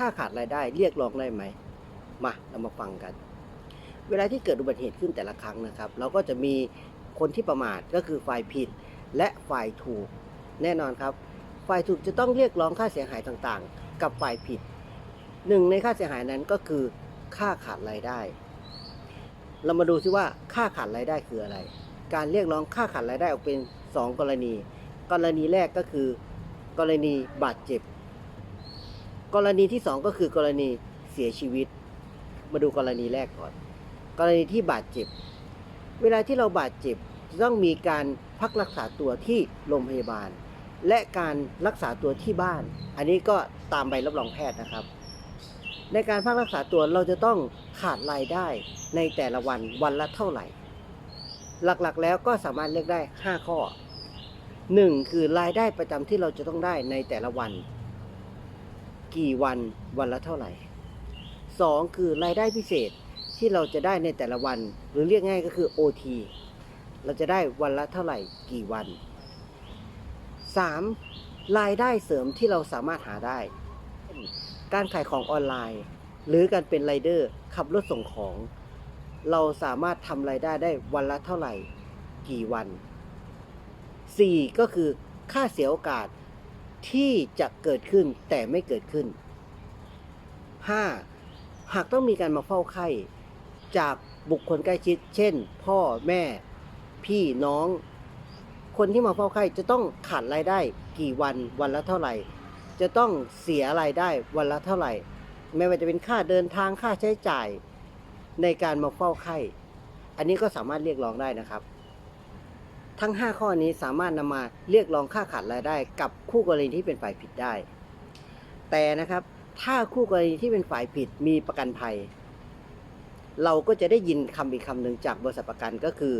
ค่าขาดรายได้เรียกร้องได้ไหม มาเรามาฟังกัน เวลาที่เกิดอุบัติเหตุขึ้นแต่ละครั้งนะครับ เราก็จะมีคนที่ประมาทก็คือฝ่ายผิดและฝ่ายถูก แน่นอนครับ ฝ่ายถูกจะต้องเรียกร้องค่าเสียหายต่างๆ กับฝ่ายผิดหนึ่งในค่าเสียหายนั้นก็คือค่าขาดรายได้ เรามาดูซิว่าค่าขาดรายได้คืออะไร การเรียกร้องค่าขาดรายได้ออกเป็น 2 กรณี กรณีแรกก็คือ กรณีบาดเจ็บ กรณีที่ 2 ก็คือกรณีเสียชีวิต มาดูกรณีแรกก่อน กรณีที่บาดเจ็บ เวลาที่เราบาดเจ็บต้องมีการพักรักษาตัวที่โรงพยาบาล และการรักษาตัวที่บ้าน อันนี้ก็ตามใบรับรองแพทย์นะครับ ในการพักรักษาตัวเราจะต้องขาดรายได้ในแต่ละวันวันละเท่าไหร่ หลักๆแล้วก็สามารถเลือกได้ 5 ข้อ 1. คือรายได้ประจำที่เราจะต้องได้ในแต่ละวัน กี่วันวันละเท่าไหร่ 2. คือรายได้พิเศษที่เราจะได้ในแต่ละวัน หรือเรียกง่ายก็คือ OT เราจะได้วันละเท่าไหร่กี่วัน 3. รายได้เสริมที่เราสามารถหาได้ การขายของออนไลน์ หรือการเป็นไรเดอร์ขับรถส่งของ เราสามารถทำรายได้ได้วันละเท่าไหร่กี่วัน 4. ก็คือค่าเสียโอกาส ที่จะเกิดขึ้นแต่ไม่เกิดขึ้น 5. หากต้องมีการมาเฝ้าไข้จากบุคคลใกล้ชิด เช่น พ่อแม่ พี่น้อง คนที่มาเฝ้าไข้จะต้องขาดรายได้กี่วันวันละเท่าไหร่ จะต้องเสียรายได้วันละเท่าไหร่ ไม่ว่าจะเป็นค่าเดินทางค่าใช้จ่ายในการมาเฝ้าไข้ อันนี้ก็สามารถเรียกร้องได้นะครับ ทั้ง 5 ข้อนี้สามารถนำมาเรียกร้องค่าขาดรายได้ กับคู่กรณีที่เป็นฝ่ายผิดได้ แต่นะครับถ้าคู่กรณีที่เป็นฝ่ายผิดมีประกันภัย เราก็จะได้ยินคำอีกคำหนึ่งจากบริษัทประกันก็คือ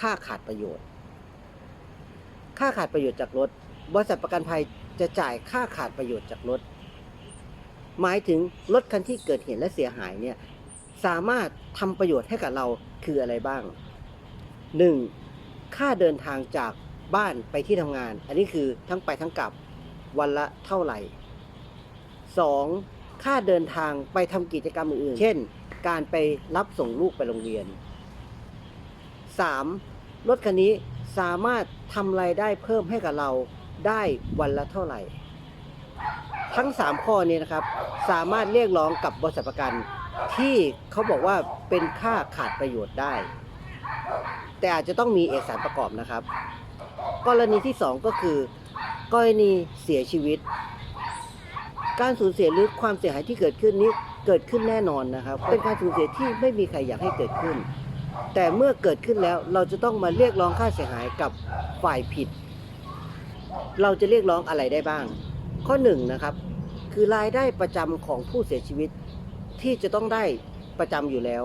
ค่าขาดประโยชน์ ค่าขาดประโยชน์จากรถ บริษัทประกันภัยจะจ่ายค่าขาดประโยชน์จากรถ หมายถึงรถคันที่เกิดเหตุและเสียหายเนี่ยสามารถทำประโยชน์ให้กับเราคืออะไรบ้าง 1. ค่าเดินทางจากบ้านไปที่ทำงาน อันนี้คือทั้งไปทั้งกลับวันละเท่าไหร่ 2. ค่าเดินทางไปทำกิจกรรมอื่นๆ เช่น การไปรับส่งลูกไปโรงเรียน 3. รถคันนี้สามารถทำรายได้เพิ่มให้กับเราได้วันละเท่าไหร่ ทั้ง 3 ข้อนี้นะครับ สามารถเรียกร้องกับบริษัทประกัน ที่เขาบอกว่าเป็นค่าขาดประโยชน์ได้ แต่อาจจะต้องมีเอกสารประกอบนะครับ กรณีที่ 2 ก็คือกรณีเสียชีวิต การสูญเสียหรือความเสียหายที่เกิดขึ้นนี้เกิดขึ้นแน่นอนนะครับ เป็นการสูญเสียที่ไม่มีใครอยากให้เกิดขึ้น แต่เมื่อเกิดขึ้นแล้วเราจะต้องมาเรียกร้องค่าเสียหายกับฝ่ายผิด เราจะเรียกร้องอะไรได้บ้าง ข้อหนึ่งนะครับคือรายได้ประจำของผู้เสียชีวิตที่จะต้องได้ประจำอยู่แล้ว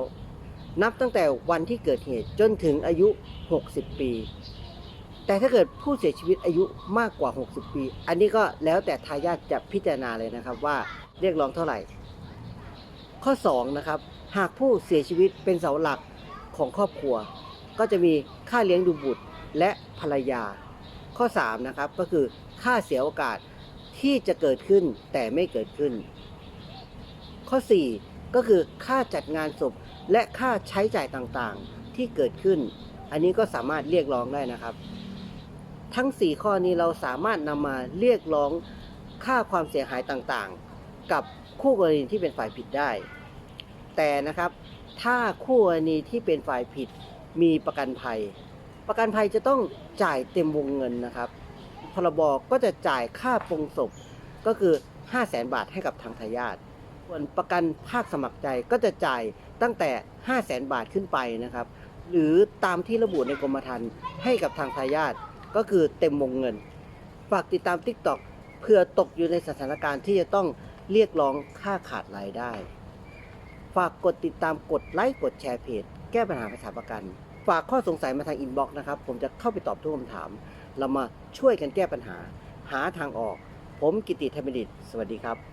นับตั้งแต่วันที่เกิดเหตุจนถึงอายุ 60 ปี แต่ถ้าเกิดผู้เสียชีวิตอายุมากกว่า 60 ปี อันนี้ก็แล้วแต่ทายาทจะพิจารณาเลยนะครับว่าเรียกร้องเท่าไหร่ ข้อ2นะครับหากผู้เสียชีวิตเป็นเสาหลักของครอบครัว ก็จะมีค่าเลี้ยงดูบุตรและภรรยา ข้อ3นะครับก็คือค่าเสียโอกาสที่จะเกิดขึ้นแต่ไม่เกิดขึ้น ข้อ 4 ก็คือค่าจัดงานศพและค่าใช้จ่ายต่างๆที่เกิดขึ้น อันนี้ก็สามารถเรียกร้องได้นะครับ ทั้ง 4 ข้อนี้เราสามารถนำมาเรียกร้องค่าความเสียหายต่างๆ กับคู่กรณีที่เป็นฝ่ายผิดได้ แต่นะครับถ้าคู่กรณีที่เป็นฝ่ายผิดมีประกันภัย ประกันภัยจะต้องจ่ายเต็มวงเงินนะครับพรบก็จะจ่ายค่าปรงศพก็คือ 5 0 0แสนบาทให้กับทางทายาท ส่วนประกันภาคสมัครใจก็จะจ่ายตั้งแต่ 5 0 0แสนบาทขึ้นไปนะครับ หรือตามที่ระบุในกรมธรรม์ให้กับทางทายาทก็คือเต็มวงเงิน ฝากติดตาม TikTok เพื่อตกอยู่ในสถานการณ์ที่จะต้องเรียกร้องค่าขาดรายได้ ฝากกดติดตามกดไลค์กดแชร์เพจ แก้ปัญหาภาษาประกัน ฝากข้อสงสัยมาทางอินบ็อกซ์นะครับ ผมจะเข้าไปตอบทุกคำถาม เรามาช่วยกันแก้ปัญหา หาทางออก ผมกิติธรรมดิตสวัสดีครับ